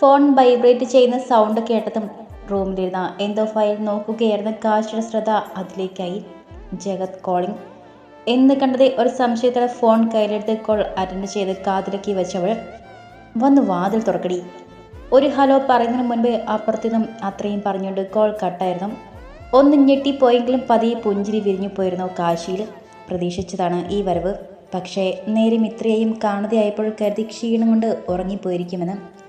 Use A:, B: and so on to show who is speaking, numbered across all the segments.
A: Phone vibrate ചെയ്യുന്ന sound കേട്ടതും റൂമിലിരുന്ന എന്തോ ഫയൽ നോക്കുകയായിരുന്ന കാശിയുടെ ശ്രദ്ധ അതിലേക്കായി. ജഗത് കോളിംഗ് എന്ന് കണ്ടത് ഒരു സംശയത്തോടെ ഫോൺ കയ്യിലെടുത്ത് കോൾ അറ്റൻഡ് ചെയ്ത് കാതിലക്കി വെച്ചവൾ വന്ന് വാതിൽ തുറക്കടി. ഒരു ഹലോ പറയുന്നതിന് മുൻപ് അപ്പുറത്തുനിന്നും അത്രയും പറഞ്ഞുകൊണ്ട് കോൾ കട്ടായിരുന്നു ഒന്ന് ഞെട്ടിപ്പോയെങ്കിലും പതിയെ പുഞ്ചിരി വിരിഞ്ഞു പോയിരുന്നു കാശിയിൽ. പ്രതീക്ഷിച്ചതാണ് ഈ വരവ്. പക്ഷേ നേരം ഇത്രയും കാണാതെയായപ്പോൾ കരുതി ക്ഷീണം കൊണ്ട് ഉറങ്ങിപ്പോയിരിക്കുമെന്ന്.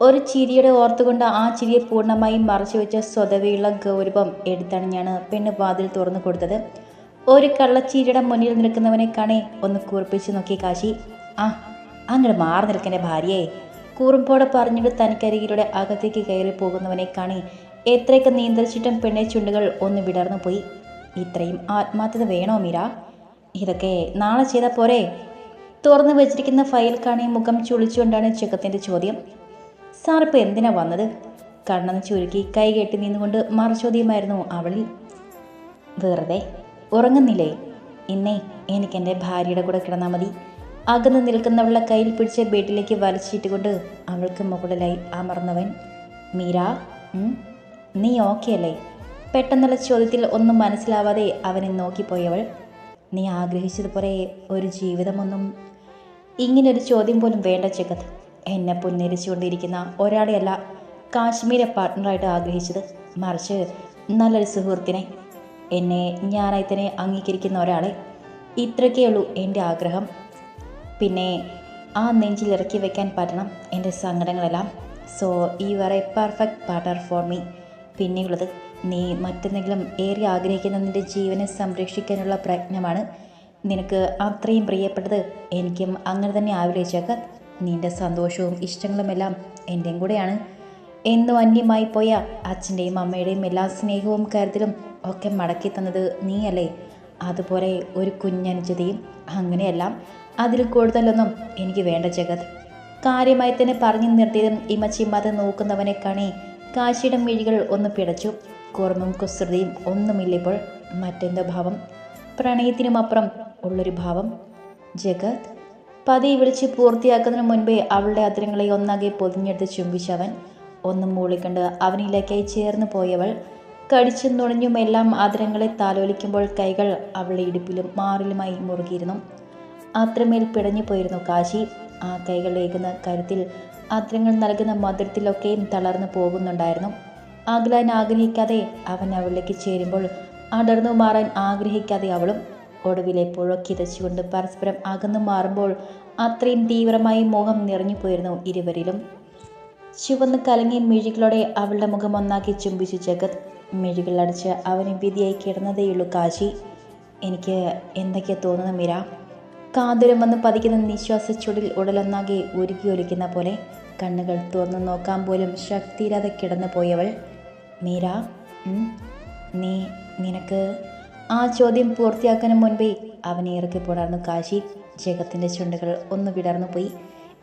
A: ഒരു ചിരിയുടെ ഓർത്തുകൊണ്ട് ആ ചിരിയെ പൂർണമായും മറച്ചു വെച്ച സ്വതവേയുള്ള ഗൗരവം എടുത്തണിഞ്ഞാണ് പെണ്ണ് വാതിൽ തുറന്നു കൊടുത്തത്. ഒരു കള്ളച്ചീരിയുടെ മുന്നിൽ നിൽക്കുന്നവനെ കാണേ ഒന്ന് കുറിപ്പിച്ച് നോക്കി കാശി. ആ അങ്ങോട്ട് മാറി നിൽക്കേണ്ട ഭാര്യയെ. കൂറുമ്പോടെ പറഞ്ഞിട്ട് തനിക്കരികിലൂടെ അകത്തേക്ക് കയറി പോകുന്നവനെ കാണി എത്രയൊക്കെ നിയന്ത്രിച്ചിട്ടും പെണ്ണെ ചുണ്ടുകൾ ഒന്ന് വിടർന്നു പോയി. ഇത്രയും ആത്മാർത്ഥത വേണോ മീര? ഇതൊക്കെ നാളെ ചെയ്താൽ പോരെ. തുറന്നു വെച്ചിരിക്കുന്ന ഫയൽ കാണി മുഖം ചുളിച്ചുകൊണ്ടാണ് ചെക്കത്തിന്റെ ചോദ്യം. സാർ ഇപ്പോൾ എന്തിനാ വന്നത്? കണ്ണെന്ന് ചുരുക്കി കൈ കെട്ടി നിന്നുകൊണ്ട് മറുചോദ്യമായിരുന്നു അവളിൽ. വെറുതെ ഉറങ്ങുന്നില്ലേ? ഇന്നെ എനിക്ക് എന്റെ ഭാര്യയുടെ കൂടെ കിടന്നാൽ മതി. അകന്ന് നിൽക്കുന്നവളുടെ കയ്യിൽ പിടിച്ച് ബെഡിലേക്ക് വലിച്ചിട്ടുകൊണ്ട് അവൾക്ക് മുകളിലായി അമർന്നവൻ മീര നീ ഓക്കെ അല്ലേ? പെട്ടെന്നുള്ള ചോദ്യത്തിൽ ഒന്നും മനസ്സിലാവാതെ അവനെ നോക്കിപ്പോയവൾ നീ ആഗ്രഹിച്ചതുപോലെ ഒരു ജീവിതമൊന്നും ഇങ്ങനൊരു ചോദ്യം പോലും വേണ്ട ജഗത് എന്നെ പുന്നരിച്ചുകൊണ്ടിരിക്കുന്ന ഒരാളെയല്ല കാശ്മീരെ പാർട്ട്ണറായിട്ട് ആഗ്രഹിച്ചത്. മറിച്ച് നല്ലൊരു സുഹൃത്തിനെ. എന്നെ ഞാനായി തന്നെ അംഗീകരിക്കുന്ന ഒരാളെ. ഇത്രയൊക്കെ ഉള്ളൂ എന്റെ ആഗ്രഹം. പിന്നെ ആ നെഞ്ചിൽ ഇറക്കി വെക്കാൻ പറ്റണം എന്റെ സങ്കടങ്ങളെല്ലാം. സോ ഈ were a perfect partner for me പിന്നെയുള്ളത് നീ മറ്റെന്തെങ്കിലും ഏറെ ആഗ്രഹിക്കുന്ന നിന്റെ ജീവനെ സംരക്ഷിക്കാനുള്ള പ്രയത്നമാണ്. നിനക്ക് അത്രയും പ്രിയപ്പെട്ടത് എനിക്കും അങ്ങനെ തന്നെ ആഗ്രഹിച്ചേക്കാം. നിന്റെ സന്തോഷവും ഇഷ്ടങ്ങളുമെല്ലാം എന്റെയും കൂടെയാണ്. എന്നും അന്യമായി പോയ അച്ഛന്റെയും അമ്മയുടെയും എല്ലാ സ്നേഹവും കരുതലും ഒക്കെ മടക്കി തന്നത് നീയല്ലേ? അതുപോലെ ഒരു കുഞ്ഞനുജതയും അങ്ങനെയെല്ലാം അതിൽ കൂടുതലൊന്നും എനിക്ക് വേണ്ട ജഗത്. കാര്യമായി തന്നെ പറഞ്ഞു നിർത്തിയതും ഇമച്ചിമ്മത് നോക്കുന്നവനെ കാണി കാശിയുടെ മിഴികൾ ഒന്ന് പിടച്ചു. കൂർമ്മം കുസൃതിയും ഒന്നുമില്ലിപ്പോൾ മറ്റെന്തോ ഭാവം. പ്രണയത്തിനുമപ്പുറം ഉള്ളൊരു ഭാവം. ജഗത്? പതിയെ വിളിച്ച് പൂർത്തിയാക്കുന്നതിന് മുൻപേ അവളുടെ അതിരങ്ങളെ ഒന്നാകെ പൊതിഞ്ഞെടുത്ത് ചുംബിച്ചവൻ ഒന്നും മൂളിക്കണ്ട് അവനിലേക്കായി ചേർന്ന് പോയവൾ കടിച്ചും നുണഞ്ഞും എല്ലാം അതിരങ്ങളെ താലോലിക്കുമ്പോൾ കൈകൾ അവളുടെ ഇടുപ്പിലും മാറിലുമായി മുറുകിയിരുന്നു. അത്രമേൽ പിടഞ്ഞു പോയിരുന്നു കാശി. ആ കൈകൾ ഏകുന്ന കരുത്തിൽ അത്രങ്ങൾ നൽകുന്ന മധുരത്തിലൊക്കെയും തളർന്നു പോകുന്നുണ്ടായിരുന്നു. അകലാൻ ആഗ്രഹിക്കാതെ അവൻ അവളിലേക്ക് ചേരുമ്പോൾ അടർന്നു മാറാൻ ആഗ്രഹിക്കാതെ അവളും ഒടുവിൽ എപ്പോഴോ കിതച്ചുകൊണ്ട് പരസ്പരം അകന്നു മാറുമ്പോൾ അത്രയും തീവ്രമായി മോഹം നിറഞ്ഞു പോയിരുന്നു ഇരുവരിലും. ചുവന്ന് കലങ്ങിയ മിഴികളോടെ അവളുടെ മുഖം ഒന്നാക്കി ചുംബിച്ചു ജഗത്. മിഴികൾ അടിച്ച് അവന് വിധിയായി കിടന്നതേയുള്ളൂ കാശി. എനിക്ക് എന്തൊക്കെയാ തോന്നുന്നു മീര? കാതുരം വന്ന് പതിക്കുന്ന നിശ്വാസ ചുടിൽ ഉടലൊന്നാകെ ഉരുകി ഒലിക്കുന്ന പോലെ കണ്ണുകൾ തുറന്നു നോക്കാൻ പോലും ശക്തിയില്ലാതെ കിടന്നു പോയവൾ മീര നീ നിനക്ക് ആ ചോദ്യം പൂർത്തിയാക്കാനും മുൻപേ അവനെ ഇറക്കി പോടാർന്നു കാശി. ജഗത്തിന്റെ ചുണ്ടുകൾ ഒന്ന് വിടർന്നു പോയി.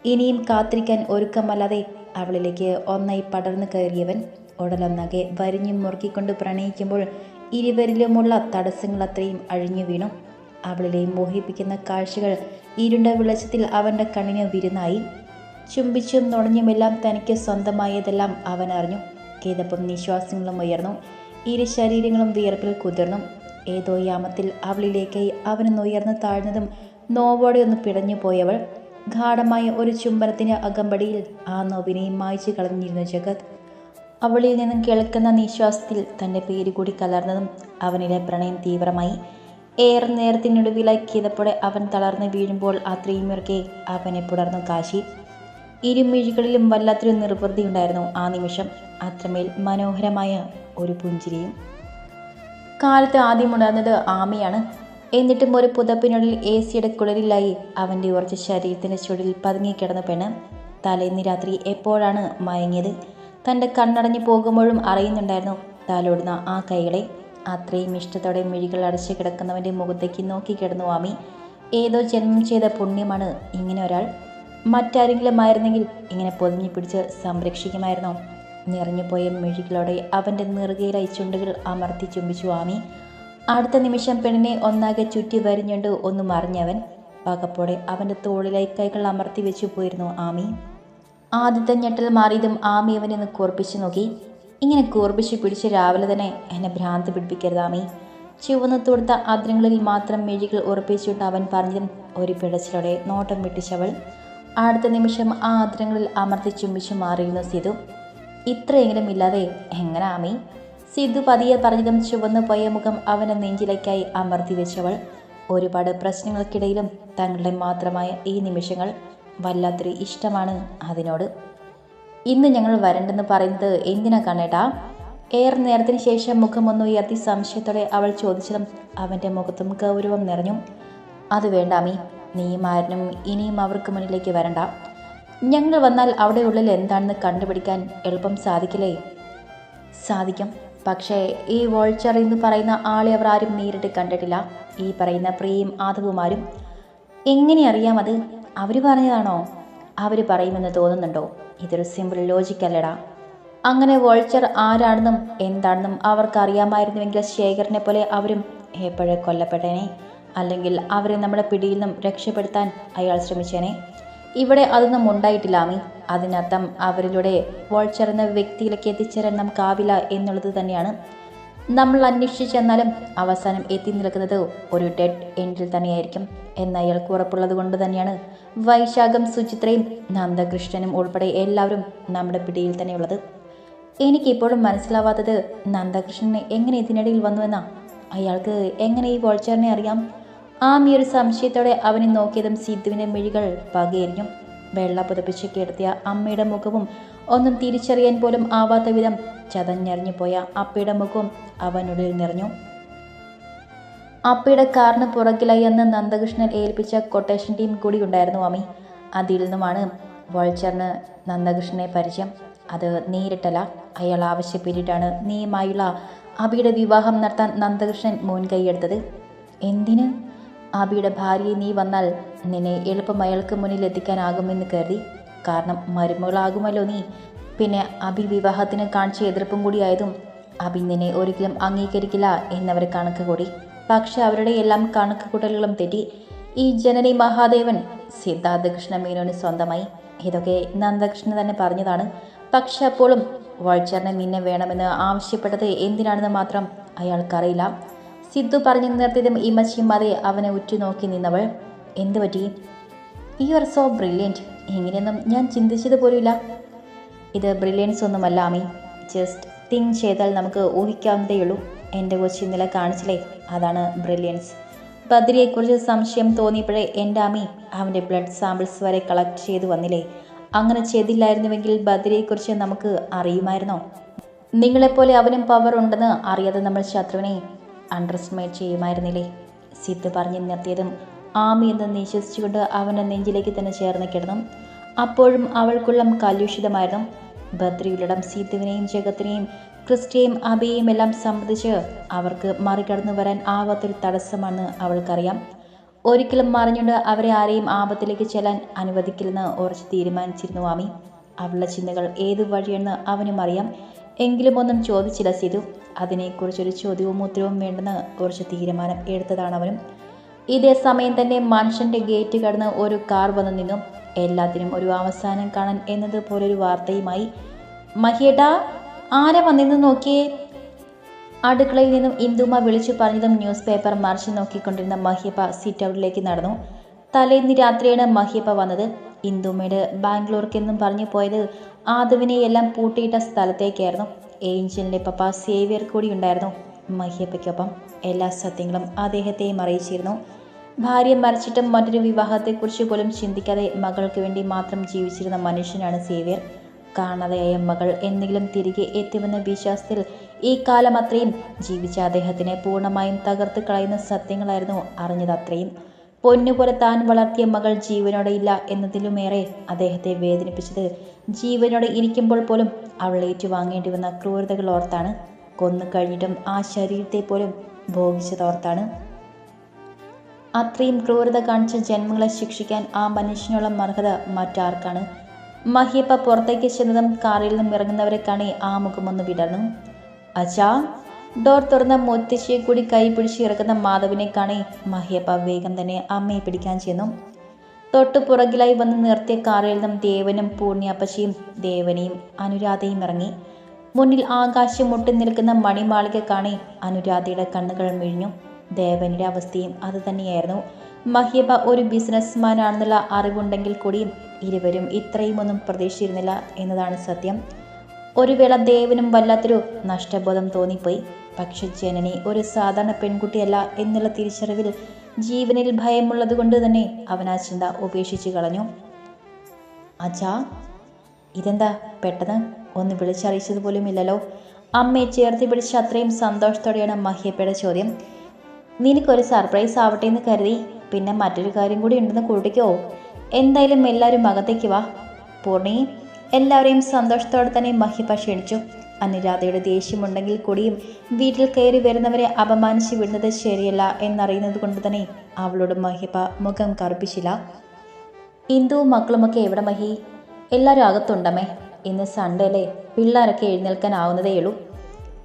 A: ഇനിയും കാത്തിരിക്കാൻ ഒരുക്കമല്ലാതെ അവളിലേക്ക് ഒന്നായി പടർന്നു കയറിയവൻ ഉടലൊന്നാകെ വരിഞ്ഞും മുറുക്കിക്കൊണ്ട് പ്രണയിക്കുമ്പോൾ ഇരുവരിലുമുള്ള തടസ്സങ്ങൾ അത്രയും അഴിഞ്ഞു വീണു. അവളിലെ മോഹിപ്പിക്കുന്ന കാഴ്ചകൾ ഇരുണ്ട വെളിച്ചത്തിൽ അവന്റെ കണ്ണിന് വിരുന്നായി. ചുംബിച്ചും നുണഞ്ഞുമെല്ലാം തനിക്ക് സ്വന്തമായതെല്ലാം അവൻ അറിഞ്ഞു കേതപ്പം നിശ്വാസങ്ങളും ഉയർന്നു. ഇരു ശരീരങ്ങളും വിയർപ്പിൽ കുതിർന്നു. ഏതോ യാമത്തിൽ അവളിലേക്ക് അവനൊന്ന് ഉയർന്നു താഴ്ന്നതും നോവോടെ ഒന്ന് പിടഞ്ഞു പോയവൾ ഗാഠമായ ഒരു ചുംബനത്തിന് അകമ്പടിയിൽ ആ നോവിനെയും മായ്ച്ചു കളഞ്ഞിരുന്നു ജഗത്. അവളിൽ നിന്നും കേൾക്കുന്ന നിശ്വാസത്തിൽ തന്റെ പേര് കൂടി കലർന്നതും അവനിലെ പ്രണയം തീവ്രമായി. ഏറെ നേരത്തിനൊടുവിലായി കിതപ്പോടെ അവൻ തളർന്ന് വീഴുമ്പോൾ അത്രയും ഇറക്കെ അവനെ പുടർന്നു കാശി. ഇരുമിഴികളിലും വല്ലാത്തൊരു നിർവൃതിയുണ്ടായിരുന്നു ആ നിമിഷം. അത്രമേൽ മനോഹരമായ ഒരു പുഞ്ചിരിയും കാലത്ത് ആദ്യം ഉണ്ടാകുന്നത് ആമയാണ്. എന്നിട്ടും ഒരു പുതപ്പിനുള്ളിൽ എ സിയുടെ കുളിരിലായി അവന്റെ ഉറച്ച ശരീരത്തിന്റെ ചുടിൽ പതുങ്ങിക്കിടന്ന പെണ്ണ് തലേന്ന് രാത്രി എപ്പോഴാണ് മയങ്ങിയത്? തന്റെ കണ്ണടഞ്ഞു പോകുമ്പോഴും അറിയുന്നുണ്ടായിരുന്നു തലോടുന്ന ആ കൈകളെ. അത്രയും ഇഷ്ടത്തോടെ മിഴികൾ അടച്ച് കിടക്കുന്നവന്റെ മുഖത്തേക്ക് നോക്കി കിടന്നു ആമി. ഏതോ ജന്മം ചെയ്ത പുണ്യമാണ് ഇങ്ങനെ ഒരാൾ. മറ്റാരെങ്കിലും ആയിരുന്നെങ്കിൽ ഇങ്ങനെ പൊതിഞ്ഞു പിടിച്ച് സംരക്ഷിക്കുമായിരുന്നോ? നിറഞ്ഞുപോയ മെഴുകിലോടെ അവന്റെ നെറുകയിലായി ചുണ്ടുകൾ അമർത്തി ചുംബിച്ചു ആമി അടുത്ത നിമിഷം പെണ്ണിനെ ഒന്നാകെ ചുറ്റി വരിഞ്ഞുണ്ട് ഒന്ന് മറിഞ്ഞവൻ പകപ്പോടെ അവന്റെ തോളിലായി കൈകൾ അമർത്തി വെച്ചു പോയിരുന്നു ആമി. ആദ്യത്തെ ഞെട്ടൽ മാറിയതും ആമി അവനെ ഒന്ന് കൂർപ്പിച്ചു നോക്കി. ഇങ്ങനെ കൂർപ്പിച്ച് പിടിച്ച് രാവിലെ തന്നെ എന്നെ ഭ്രാന്ത് പിടിപ്പിക്കരുത് ആമി. ചുവന്ന് തൊടുത്ത അദ്രങ്ങളിൽ മാത്രം മെഴികൾ ഉറപ്പിച്ചുകൊണ്ട് അവൻ പറഞ്ഞതും ഒരു പിടച്ചിലോടെ നോട്ടം വിട്ടിച്ചവൾ. അടുത്ത നിമിഷം ആ അദ്രങ്ങളിൽ അമർത്തി ചുംബിച്ചു മാറിയിരുന്നു സിധു. ഇത്രയെങ്കിലും ഇല്ലാതെ എങ്ങനെ ആമി? സിദ്ധു പതിയെ പറഞ്ഞതും ചുവന്നു പോയ മുഖം അവനെ നെഞ്ചിലേക്കായി അമർത്തി വെച്ചവൾ. ഒരുപാട് പ്രശ്നങ്ങൾക്കിടയിലും തങ്ങളുടെ മാത്രമായ ഈ നിമിഷങ്ങൾ വല്ലാത്തൊരു ഇഷ്ടമാണ് അതിനോട്. ഇന്ന് ഞങ്ങൾ വരണ്ടെന്ന് പറയുന്നത് എന്തിനാ കണ്ണേട്ടാ ഏറെ നേരത്തിന് ശേഷം മുഖമൊന്ന് ഉയർത്തി സംശയത്തോടെ അവൾ ചോദിച്ചതും അവന്റെ മുഖത്തും ഗൗരവം നിറഞ്ഞു. അത് വേണ്ടാമി നീയും ആരനും ഇനിയും അവർക്ക് മുന്നിലേക്ക് വരണ്ട. ഞങ്ങൾ വന്നാൽ അവിടെ ഉള്ളിൽ എന്താണെന്ന് കണ്ടുപിടിക്കാൻ എളുപ്പം സാധിക്കില്ലേ? സാധിക്കും. പക്ഷേ ഈ വോൾച്ചർ എന്ന് പറയുന്ന ആളെ അവർ ആരും നേരിട്ട് കണ്ടിട്ടില്ല. ഈ പറയുന്ന പ്രിയയും ആദവുമാരും. എങ്ങനെ അറിയാം അത്? അവർ പറഞ്ഞതാണോ? അവർ പറയുമെന്ന് തോന്നുന്നുണ്ടോ? ഇതൊരു സിമ്പിൾ ലോജിക് അല്ലടാ. അങ്ങനെ വോൾച്ചർ ആരാണെന്നും എന്താണെന്നും അവർക്ക് അറിയാമായിരുന്നുവെങ്കിൽ ശേഖരനെ പോലെ അവരും എപ്പോഴേ കൊല്ലപ്പെട്ടേനെ? അല്ലെങ്കിൽ അവരെ നമ്മുടെ പിടിയിൽ നിന്നും രക്ഷപ്പെടുത്താൻ അയാൾ ശ്രമിച്ചേനെ? ഇവിടെ അതൊന്നും ഉണ്ടായിട്ടില്ല ആമി അതിനർത്ഥം അവരിലൂടെ വോൾച്ചർ വ്യക്തിയിലേക്ക് എത്തിച്ചേരാൻ നമുക്കാവില്ല എന്നുള്ളത് തന്നെയാണ്. നമ്മൾ അന്വേഷിച്ച് ചെന്നാലും അവസാനം എത്തി നിൽക്കുന്നത് ഒരു ഡെഡ് എൻഡിൽ തന്നെയായിരിക്കും. എന്ന് അയാൾക്ക് ഉറപ്പുള്ളത് കൊണ്ട് തന്നെയാണ്. വൈശാഖം സുചിത്രയും നന്ദകൃഷ്ണനും ഉൾപ്പെടെ എല്ലാവരും നമ്മുടെ പിടിയിൽ തന്നെയുള്ളത്. എനിക്കിപ്പോഴും മനസ്സിലാവാത്തത് നന്ദകൃഷ്ണനെ എങ്ങനെ ഇതിനിടയിൽ വന്നുവെന്നാ? അയാൾക്ക് എങ്ങനെ ഈ വോൾച്ചറിനെ അറിയാം? ആമി ഒരു സംശയത്തോടെ അവനെ നോക്കിയതും സിദ്ധുവിന്റെ മിഴികൾ പകയെരിഞ്ഞു. വെള്ള പുതപ്പിച്ച് കിടത്തിയ അമ്മയുടെ മുഖവും ഒന്നും തിരിച്ചറിയാൻ പോലും ആവാത്ത വിധം ചതഞ്ഞെറിഞ്ഞു പോയ അപ്പയുടെ മുഖവും അവനുള്ളിൽ നിറഞ്ഞു. അപ്പയുടെ കാറിന് പുറകിലായി അന്ന് നന്ദകൃഷ്ണൻ ഏൽപ്പിച്ച കൊട്ടേഷൻ ടീം കൂടി ഉണ്ടായിരുന്നു അമ്മി. അതിൽ നിന്നുമാണ് വോൾച്ചറിന് നന്ദകൃഷ്ണനെ പരിചയം. അത് നേരിട്ടല്ല. അയാൾ ആവശ്യപ്പെട്ടിട്ടാണ് നീയുമായുള്ള അബിയുടെ വിവാഹം നടത്താൻ നന്ദകൃഷ്ണൻ മുൻകൈയെടുത്തത് എന്തിന്? അബിയുടെ ഭാര്യയെ നീ വന്നാൽ നിന്നെ എളുപ്പം അയാൾക്ക് മുന്നിൽ എത്തിക്കാനാകുമെന്ന് കരുതി. കാരണം മരുമകളാകുമല്ലോ നീ. പിന്നെ അബി വിവാഹത്തിന് കാണിച്ച എതിർപ്പും കൂടിയായതും അബി നിന്നെ ഒരിക്കലും അംഗീകരിക്കില്ല എന്നവർ കണക്ക് കൂടി. പക്ഷെ അവരുടെ എല്ലാം കണക്ക് കൂട്ടലുകളും തെറ്റി. ഈ ജനനി മഹാദേവൻ സിദ്ധാർത്ഥകൃഷ്ണ മീനോന് സ്വന്തമായി. ഇതൊക്കെ നന്ദകൃഷ്ണൻ തന്നെ പറഞ്ഞതാണ്. പക്ഷെ അപ്പോഴും വൾച്ചറിനെ നിന്നെ വേണമെന്ന് ആവശ്യപ്പെട്ടത് എന്തിനാണെന്ന് മാത്രം അയാൾക്കറിയില്ല. സിദ്ധു പറഞ്ഞു നിർത്തിയതും മറി അവനെ ഉറ്റുനോക്കി നിന്നവൾ എന്തു പറ്റി? യു ആർ സോ ബ്രില്യന്റ് ഇങ്ങനെയൊന്നും ഞാൻ ചിന്തിച്ചത് പോലുമില്ല ഇത് ബ്രില്യൻസ് ഒന്നുമല്ല അമ്മി. ജസ്റ്റ് തിങ്ക് ചെയ്താൽ നമുക്ക് ഊഹിക്കാവുന്നതേയുള്ളൂ. എന്റെ കൊച്ചി ഇന്നലെ കാണിച്ചില്ലേ? അതാണ് ബ്രില്യൻസ് ബദ്രിയെക്കുറിച്ച് സംശയം തോന്നിയപ്പോഴേ എന്റെ അമ്മി അവന്റെ ബ്ലഡ് സാമ്പിൾസ് വരെ കളക്ട് ചെയ്തു വന്നില്ലേ? അങ്ങനെ ചെയ്തില്ലായിരുന്നുവെങ്കിൽ ബദ്രിയെക്കുറിച്ച് നമുക്ക് അറിയുമായിരുന്നോ? നിങ്ങളെപ്പോലെ അവനും പവർ ഉണ്ടെന്ന് അറിയാതെ നമ്മൾ ശത്രുവിനെ അണ്ടർ എസ്റ്റിമേറ്റ് ചെയ്യുമായിരുന്നില്ലേ? സിദ്ധ് പറഞ്ഞു നിർത്തിയതും ആമി എന്ന് നിശ്വസിച്ചുകൊണ്ട് അവന്റെ നെഞ്ചിലേക്ക് തന്നെ ചേർന്ന് കിടന്നു. അപ്പോഴും അവൾക്കുള്ളം കലുഷിതമായിരുന്നു. ബദ്രിയുള്ളിടം സിദ്ധുവിനെയും ജഗത്തിനെയും ക്രിസ്റ്റിയെയും അബിയെയും എല്ലാം സംബന്ധിച്ച് അവർക്ക് മറികടന്നു വരാൻ ആവാത്തൊരു തടസ്സമാണെന്ന് അവൾക്കറിയാം. ഒരിക്കലും മറിഞ്ഞുകൊണ്ട് അവരെ ആരെയും ആപത്തിലേക്ക് ചെല്ലാൻ അനുവദിക്കില്ലെന്ന് ഉറച്ച് തീരുമാനിച്ചിരുന്നു ആമി. അവളുടെ ചിന്തകൾ ഏത് വഴിയെന്ന് അവനും അറിയാം. എങ്കിലും ഒന്നും ചോദിച്ചില്ല സിധു. അതിനെക്കുറിച്ചൊരു ചോദ്യവും ഉത്തരവും വേണ്ടെന്ന് കുറച്ച് തീരുമാനം എടുത്തതാണ് അവനും. ഇതേ സമയം തന്നെ മനുഷ്യന്റെ ഗേറ്റ് കടന്ന് ഒരു കാർ വന്നു നിന്നു. എല്ലാത്തിനും ഒരു അവസാനം കാണാൻ എന്നതുപോലൊരു വാർത്തയുമായി മഹിയേട്ടാ ആരെ വന്നിന്ന് നോക്കിയേ? അടുക്കളയിൽ നിന്നും ഇന്ദുമ വിളിച്ചു പറഞ്ഞതും ന്യൂസ് പേപ്പർ മറിച്ച് നോക്കിക്കൊണ്ടിരുന്ന മഹിയപ്പ സിറ്റ് ഔട്ടിലേക്ക് നടന്നു. തലേന്ന് രാത്രിയാണ് മഹിയപ്പ വന്നത്. ഇന്ദുമയുടെ ബാംഗ്ലൂർക്കെന്നും പറഞ്ഞു പോയത് ആദവിനെ എല്ലാം പൂട്ടിയിട്ട സ്ഥലത്തേക്കായിരുന്നു. ഏഞ്ചലിന്റെ പപ്പ സേവിയർ കൂടി ഉണ്ടായിരുന്നു. മഹിയപ്പയ്ക്കൊപ്പം എല്ലാ സത്യങ്ങളും അദ്ദേഹത്തെയും അറിയിച്ചിരുന്നു. ഭാര്യ മരിച്ചിട്ടും മറ്റൊരു വിവാഹത്തെക്കുറിച്ച് പോലും ചിന്തിക്കാതെ മകൾക്ക് വേണ്ടി മാത്രം ജീവിച്ചിരുന്ന മനുഷ്യനാണ് സേവ്യർ. കാണാതെയായ മകൾ എന്തെങ്കിലും തിരികെ എത്തുമെന്ന വിശ്വാസത്തിൽ ഈ കാലം അത്രയും ജീവിച്ച അദ്ദേഹത്തിനെ പൂർണമായും തകർത്ത് കളയുന്ന സത്യങ്ങളായിരുന്നു അറിഞ്ഞത് അത്രയും പൊന്നുപോലെ താൻ വളർത്തിയ മകൾ ജീവനോടെ ഇല്ല എന്നതിലുമേറെ അദ്ദേഹത്തെ വേദനിപ്പിച്ചത് ജീവനോടെ ഇരിക്കുമ്പോൾ പോലും അവൾ ഏറ്റുവാങ്ങേണ്ടി വന്ന ക്രൂരതകൾ ഓർത്താണ്. കൊന്നു കഴിഞ്ഞിട്ടും ആ ശരീരത്തെ പോലും ഭോഗിച്ചതോർത്താണ് അത്രയും ക്രൂരത കാണിച്ച ജന്മങ്ങളെ ശിക്ഷിക്കാൻ ആ മനുഷ്യനുള്ള അർഹത മറ്റാർക്കാണ്? മഹിയപ്പ പുറത്തേക്ക് ചെന്നതും കാറിൽ നിന്നും ഇറങ്ങുന്നവരെ കാണി ആ മുഖമൊന്ന് വിടർന്നു. അച്ഛാ ഡോർ തുറന്ന മുത്തശ്ശിയെ കൂടി കൈ പിടിച്ച് ഇറക്കുന്ന മാധവിനെ കാണി മഹിയപ്പ വേഗം തന്നെ അമ്മയെ പിടിക്കാൻ ചെന്നു. തൊട്ടു പുറകിലായി വന്ന് നിർത്തിയ കാറിൽ നിന്നും ദേവനും പൂർണിയപ്പച്ചിയും ദേവനെയും അനുരാധയും ഇറങ്ങി. മുന്നിൽ ആകാശം മുട്ടി നിൽക്കുന്ന മണിമാളിക കാണി അനുരാധയുടെ കണ്ണുകൾ മിഴിഞ്ഞു. ദേവനിയുടെ അവസ്ഥയും അതുതന്നെയായിരുന്നു മഹിയബ ഒരു ബിസിനസ്മാൻ ആണെന്നുള്ള അറിവുണ്ടെങ്കിൽ കൂടിയും ഇരുവരും ഇത്രയുമൊന്നും പ്രതീക്ഷിച്ചിരുന്നില്ല എന്നതാണ് സത്യം. ഒരു വേള ദേവനും വല്ലാത്തൊരു നഷ്ടബോധം തോന്നിപ്പോയി. പക്ഷെ ജനനി ഒരു സാധാരണ പെൺകുട്ടിയല്ല എന്നുള്ള തിരിച്ചറിവിൽ ജീവനിൽ ഭയമുള്ളത് കൊണ്ട് തന്നെ അവൻ ആ ചിന്ത ഉപേക്ഷിച്ചു കളഞ്ഞു. അച്ഛാ ഇതെന്താ? പെട്ടെന്ന് ഒന്ന് വിളിച്ചറിയിച്ചത് ഇല്ലല്ലോ. അമ്മയെ ചേർത്ത് പിടിച്ച് അത്രയും സന്തോഷത്തോടെയാണ് മഹ്യപ്പയുടെ ചോദ്യം. നിനക്കൊരു സർപ്രൈസ് ആവട്ടെ എന്ന് കരുതി. പിന്നെ മറ്റൊരു കാര്യം കൂടി ഉണ്ടെന്ന് കൂട്ടിക്കോ. എന്തായാലും എല്ലാവരും അകത്തേക്ക് വാ. പൂർണി എല്ലാവരെയും സന്തോഷത്തോടെ തന്നെ മഹിപ്പ ക്ഷണിച്ചു. അനുരാധയുടെ ദേഷ്യമുണ്ടെങ്കിൽ കൂടിയും വീട്ടിൽ കയറി വരുന്നവരെ അപമാനിച്ച് വിടുന്നത് ശരിയല്ല എന്നറിയുന്നത് കൊണ്ട് തന്നെ അവളോട് മഹിപ്പ മുഖം കറുപ്പിച്ചില്ല. ഇന്ദുവും മക്കളുമൊക്കെ എവിടെ മഹി? എല്ലാവരും അകത്തുണ്ടമ്മേ ഇന്ന് സൺഡേ അല്ലേ? പിള്ളേരൊക്കെ എഴുന്നേൽക്കാനാവുന്നതേയുള്ളൂ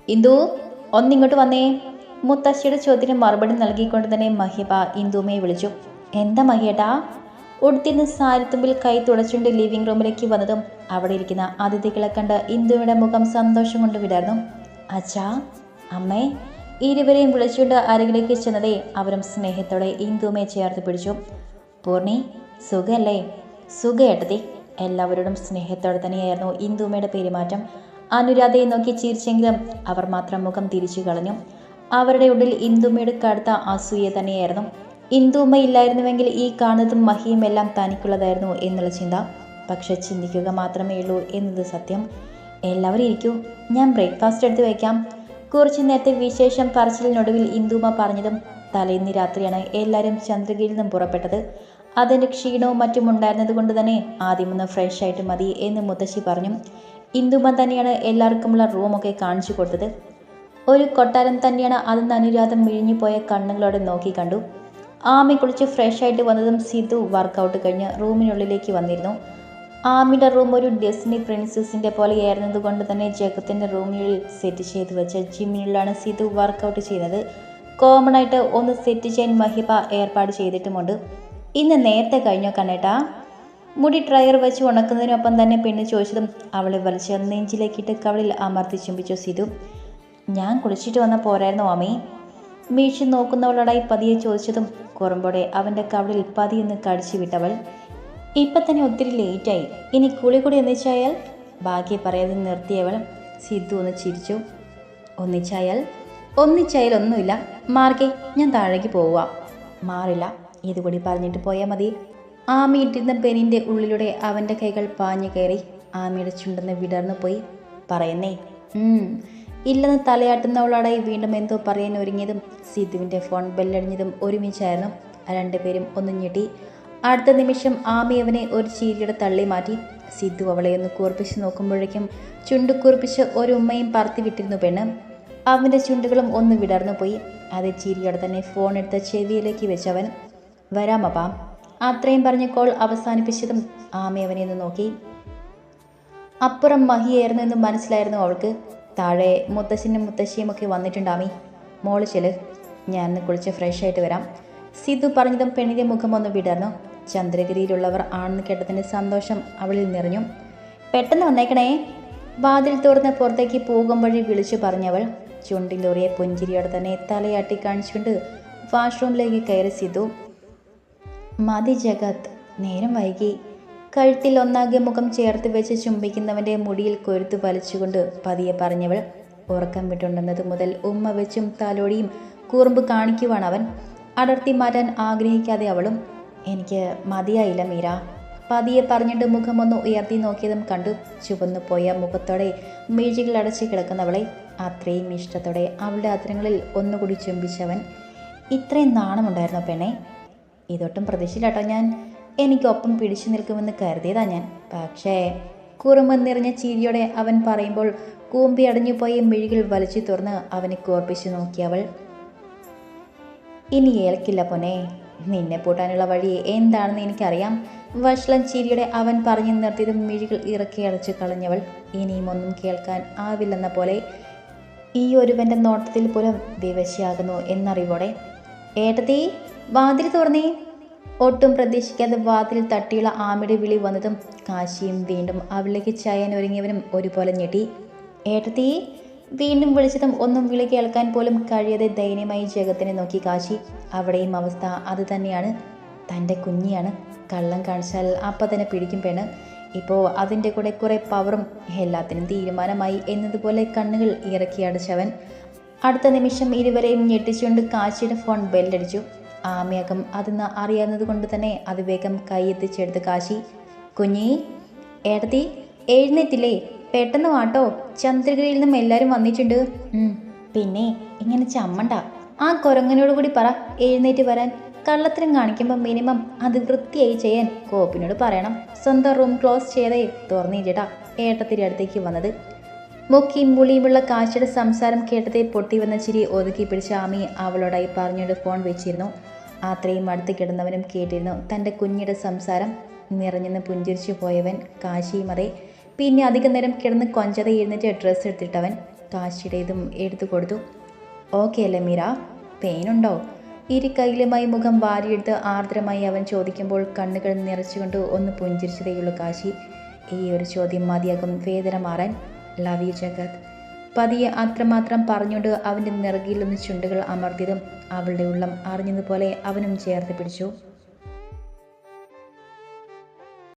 A: ഇന്ദു ഒന്നിങ്ങോട്ട് വന്നേ. മുത്തശ്ശിയുടെ ചോദ്യത്തിന് മറുപടി നൽകിക്കൊണ്ട് തന്നെ മഹിബ ഇന്ദുമയെ വിളിച്ചു. എന്താ മഹിയേട്ടാ? ഉടുത്തിരുന്ന് സാരിത്തുമ്പിൽ കൈ തുടച്ചുകൊണ്ട് ലിവിംഗ് റൂമിലേക്ക് വന്നതും അവിടെ ഇരിക്കുന്ന അതിഥികളെ കണ്ട് ഇന്ദുവിന്റെ മുഖം സന്തോഷം കൊണ്ട് വിടർന്നു. അച്ഛാ അമ്മേ ഇരുവരെയും വിളിച്ചുകൊണ്ട് അരകിലേക്ക് ചെന്നതേ അവരും സ്നേഹത്തോടെ ഇന്ദുമേ ചേർത്ത് പിടിച്ചു. പൂർണി സുഖല്ലേ? സുഖേട്ടതി എല്ലാവരോടും സ്നേഹത്തോടെ തന്നെയായിരുന്നു ഇന്ദുമയുടെ പെരുമാറ്റം. അനുരാധയെ നോക്കി ചിരിച്ചെങ്കിലും അവർ മാത്രം മുഖം തിരിച്ചു കളഞ്ഞു. അവരുടെ ഉള്ളിൽ ഇന്ദുമയുടെ കടുത്ത അസൂയ തന്നെയായിരുന്നു. ഇന്ദുമ്മ ഇല്ലായിരുന്നുവെങ്കിൽ ഈ കാണുന്നതും മഹിയും എല്ലാം തനിക്കുള്ളതായിരുന്നു എന്നുള്ള ചിന്ത. പക്ഷെ ചിന്തിക്കുക മാത്രമേ ഉള്ളൂ എന്നത് സത്യം. എല്ലാവരും ഇരിക്കൂ. ഞാൻ ബ്രേക്ക്ഫാസ്റ്റ് എടുത്ത് വയ്ക്കാം കുറച്ചു നേരത്തെ വിശേഷം പറച്ചിലിനൊടുവിൽ ഇന്ദുമ്മ പറഞ്ഞതും തലേന്ന് രാത്രിയാണ് എല്ലാവരും ചന്ദ്രഗിരിയിൽ നിന്നും പുറപ്പെട്ടത്. അതിന്റെ ക്ഷീണവും മറ്റും ഉണ്ടായിരുന്നത് കൊണ്ട് തന്നെ ആദ്യമൊന്ന് ഫ്രഷ് ആയിട്ട് മതി എന്ന് മുത്തശ്ശി പറഞ്ഞു. ഇന്ദുമ്മ തന്നെയാണ് എല്ലാവർക്കുമുള്ള റൂമൊക്കെ കാണിച്ചു കൊടുത്തത്. ഒരു കൊട്ടാരം തന്നെയാണ് അതെന്ന് അനുരാധം മിഴിഞ്ഞു പോയ കണ്ണുകളോടെ നോക്കി കണ്ടു. ആമി കുളിച്ച് ഫ്രഷ് ആയിട്ട് വന്നതും സിധു വർക്കൗട്ട് കഴിഞ്ഞ് റൂമിനുള്ളിലേക്ക് വന്നിരുന്നു. ആമിയുടെ റൂം ഒരു ഡെസ്നി പ്രിൻസസിന്റെ പോലെയായിരുന്നത് കൊണ്ട് തന്നെ ജഗത്തിന്റെ റൂമിനുള്ളിൽ സെറ്റ് ചെയ്ത് വെച്ച ജിമ്മിനുള്ളിലാണ് സിധു വർക്കൗട്ട് ചെയ്യുന്നത്. കോമൺ ആയിട്ട് ഒന്ന് സെറ്റ് ചെയ്യാൻ മഹിബ ഏർപ്പാട് ചെയ്തിട്ടുമുണ്ട്. ഇന്ന് നേരത്തെ കഴിഞ്ഞോ കണ്ണേട്ടാ? മുടി ഡ്രയർ വെച്ച് ഉണക്കുന്നതിനൊപ്പം തന്നെ പെണ്ണ് ചോദിച്ചതും അവളെ വലിച്ച് നെഞ്ചിലേക്കിട്ട് കവളിൽ അമർത്തി ചുംബിച്ചു സിധു ഞാൻ കുളിച്ചിട്ട് വന്ന പോരായിരുന്നു ആമി. മീഴ്ച നോക്കുന്നവളോടായി പതിയെ ചോദിച്ചതും കുറുമ്പോടെ അവന്റെ കവളിൽ പതിയെന്ന് കടിച്ചു വിട്ടവൾ ഇപ്പം തന്നെ ഒത്തിരി ലേറ്റായി. ഇനി കുളി കൂടി ഒന്നിച്ചായാൽ? ബാക്കി പറയാതെ നിർത്തിയവൾ സിദ്ധു ഒന്ന് ചിരിച്ചു. ഒന്നിച്ചായാൽ? ഒന്നിച്ചായാൽ ഒന്നുമില്ല. മാർഗെ ഞാൻ താഴേക്ക് പോവുക. മാറില്ല. ഇതുകൂടി പറഞ്ഞിട്ട് പോയാൽ മതി. ആമി ഇട്ടിരുന്ന പെനിന്റെ ഉള്ളിലൂടെ അവന്റെ കൈകൾ പാഞ്ഞു കയറി ആമിയുടെ ചുണ്ടെന്ന് വിടർന്നു പോയി. പറയുന്നേ. ഇല്ലെന്ന് തലയാട്ടുന്നവളോടായി വീണ്ടും എന്തോ പറയാൻ ഒരുങ്ങിയതും സിദ്ധുവിന്റെ ഫോൺ ബെല്ലടിഞ്ഞതും ഒരുമിച്ചായിരുന്നു. രണ്ടുപേരും ഒന്ന് ഞെട്ടി. അടുത്ത നിമിഷം ആമി അവനെ ഒരു ചീരിയുടെ തള്ളി മാറ്റി. സിദ്ധു അവളെ ഒന്ന് കൂർപ്പിച്ച് നോക്കുമ്പോഴേക്കും ചുണ്ട് കൂർപ്പിച്ച് ഒരു ഉമ്മയും പറത്തി വിട്ടിരുന്നു പെണ്ണ്. അവന്റെ ചുണ്ടുകളും ഒന്ന് വിടർന്നു പോയി. അതേ ചീരിയോടെ തന്നെ ഫോൺ എടുത്ത് ചെവിയിലേക്ക് വെച്ചവൻ വരാമപ്പാ അത്രയും പറഞ്ഞ കോൾ അവസാനിപ്പിച്ചതും ആമി അവനെ ഒന്ന് നോക്കി. അപ്പുറം മഹിയായിരുന്നു എന്ന് മനസ്സിലായിരുന്നു അവൾക്ക്. താഴെ മുത്തശ്ശനും മുത്തശ്ശിയും ഒക്കെ വന്നിട്ടുണ്ടാമി. മോൾ ചെൽ ഞാൻ കുളിച്ച് ഫ്രഷ് ആയിട്ട് വരാം. സിദ്ധു പറഞ്ഞതും പെണ്ണിന്റെ മുഖം ഒന്ന് വിടർന്നു. ചന്ദ്രഗിരിയിലുള്ളവർ ആണെന്ന് കേട്ടതിന്റെ സന്തോഷം അവളിൽ നിറഞ്ഞു. പെട്ടെന്ന് വന്നേക്കണേ. വാതിൽ തുറന്ന് പുറത്തേക്ക് പോകും വഴി വിളിച്ചു പറഞ്ഞവൾ. ചുണ്ടിലൂറിയ പുഞ്ചിരിയോടെ തന്നെ തലയാട്ടി കാണിച്ചുകൊണ്ട് വാഷ്റൂമിലേക്ക് കയറി സിദ്ധു. മതി ജഗത് നേരം വൈകി. കഴുത്തിൽ ഒന്നാകെ മുഖം ചേർത്ത് വെച്ച് ചുംബിക്കുന്നവന്റെ മുടിയിൽ കൊരുത്തു വലിച്ചുകൊണ്ട് പതിയെ പറഞ്ഞവൾ ഉറക്കം വിട്ടുണ്ടെന്നത് മുതൽ ഉമ്മ വെച്ചും തലോടിയും കൂർമ്പ് കാണിക്കുവാണ് അവൻ. അടർത്തി മാറ്റാൻ ആഗ്രഹിക്കാതെ അവളും എനിക്ക് മതിയായില്ല മീര പതിയെ പറഞ്ഞിട്ട് മുഖമൊന്ന് ഉയർത്തി നോക്കിയതും കണ്ടു ചുവന്നു പോയ മുഖത്തോടെ അടച്ച് കിടക്കുന്നവളെ. അത്രയും ഇഷ്ടത്തോടെ അവളുടെ അത്തരങ്ങളിൽ ഒന്നുകൂടി ചുംബിച്ചവൻ ഇത്രയും നാണമുണ്ടായിരുന്നു പെണ്ണെ? ഇതൊട്ടും പ്രതീക്ഷയില്ലാട്ടോ ഞാൻ. എനിക്കൊപ്പം പിടിച്ചു നിൽക്കുമെന്ന് കരുതിയതാ ഞാൻ. പക്ഷേ കുറുമ്പൻ നിറഞ്ഞ ചിരിയോടെ അവൻ പറയുമ്പോൾ കൂമ്പി അടഞ്ഞുപോയ മിഴികൾ വലിച്ചു തുറന്ന് അവനെ കോർപ്പിച്ചു നോക്കിയവൾ ഇനി ഏൽക്കില്ല പൊന്നെ നിന്നെ പൂട്ടാനുള്ള വഴി എന്താണെന്ന് എനിക്കറിയാം വഷളം ചിരിയുടെ അവൻ പറഞ്ഞു നിർത്തിയതും മിഴികൾ ഇറക്കി അടച്ചു കളഞ്ഞവൾ. ഇനിയും ഒന്നും കേൾക്കാൻ ആവില്ലെന്ന പോലെ ഈ ഒരുവന്റെ നോട്ടത്തിൽ പോലും വിവശയാകുന്നു എന്നറിവോടെ? ഏട്ടത്തി വാതിൽ തുറന്നേ. ഒട്ടും പ്രതീക്ഷിക്കാതെ വാതിൽ തട്ടിയുള്ള ആമിടെ വിളി വന്നതും കാശിയും വീണ്ടും അവളിലേക്ക് ചായാൻ ഒരുങ്ങിയവനും ഒരുപോലെ ഞെട്ടി. ഏട്ടത്തി വീണ്ടും വിളിച്ചതും ഒന്നും വിളി കേൾക്കാൻ പോലും കഴിയാതെ ദയനീയമായി ജഗത്തിനെ നോക്കി കാശി. അവിടെയും അവസ്ഥ അത് തന്നെയാണ്. തന്റെ കുഞ്ഞിയാണ്. കള്ളം കാണിച്ചാൽ അപ്പം തന്നെ പിടിക്കും പെണ് ഇപ്പോൾ അതിന്റെ കൂടെ കുറേ പവറും എല്ലാത്തിനും തീരുമാനമായി എന്നതുപോലെ കണ്ണുകൾ ഇറക്കി അടച്ചവൻ. അടുത്ത നിമിഷം ഇരുവരെയും ഞെട്ടിച്ചുകൊണ്ട് കാശിയുടെ ഫോൺ ബെല്ലടിച്ചു. ആമയകം അതെന്ന് അറിയാവുന്നത് കൊണ്ട് തന്നെ അത് വേഗം കൈയെത്തിച്ചെടുത്ത് കാശി. കുഞ്ഞി ഏടത്തി എഴുന്നേറ്റില്ലേ? പെട്ടെന്ന് വാട്ടോ. ചന്ദ്രഗിരിയിൽ നിന്നും എല്ലാവരും വന്നിട്ടുണ്ട്. പിന്നെ ഇങ്ങനെ ചമ്മണ്ട. ആ കുരങ്ങനോട് കൂടി പറ എഴുന്നേറ്റ് വരാൻ. കള്ളത്തിനും കാണിക്കുമ്പോൾ മിനിമം അത് വൃത്തിയായി ചെയ്യാൻ കോപ്പിനോട് പറയണം. സ്വന്തം റൂം ക്ലോസ് ചെയ്തേ തുറന്നിട്ടാ ഏട്ടത്തിരി അടുത്തേക്ക് വന്നത്. മുക്കിയും മുളിയുമുള്ള കാശിയുടെ സംസാരം കേട്ടതേ പൊട്ടി വന്ന ചിരി ഒതുക്കി പിടിച്ച ആമി അവളോടായി പറഞ്ഞുകൊണ്ട് ഫോൺ വെച്ചിരുന്നു. അത്രയും അടുത്ത് കിടന്നവനും കേട്ടിരുന്നു. തന്റെ കുഞ്ഞിയുടെ സംസാരം നിറഞ്ഞെന്ന് പുഞ്ചിരിച്ചു പോയവൻ കാശിയും അതെ. പിന്നെ അധികം നേരം കിടന്ന് കൊഞ്ചത എഴുന്നേറ്റ് ഡ്രസ്സ് എടുത്തിട്ടവൻ കാശിയുടേതും എടുത്തു കൊടുത്തു. ഓക്കെ അല്ലേ മീര പെയിനുണ്ടോ? ഇരു കൈയിലുമായി മുഖം വാരിയെടുത്ത് ആർദ്രമായി അവൻ ചോദിക്കുമ്പോൾ കണ്ണുകൾ നിറച്ചുകൊണ്ട് ഒന്ന് പുഞ്ചിരിച്ചതേയുള്ളൂ കാശി. ഈ ഒരു ചോദ്യം മതിയാകും വേദന മാറാൻ. Love you Jagat. പതിയെ അത്രമാത്രം പറഞ്ഞുകൊണ്ട് അവന്റെ നിറകിൽ നിന്ന് ചുണ്ടുകൾ അമർത്തിയതും അവളുടെ ഉള്ളം അറിഞ്ഞതുപോലെ അവനും ചേർത്ത് പിടിച്ചു.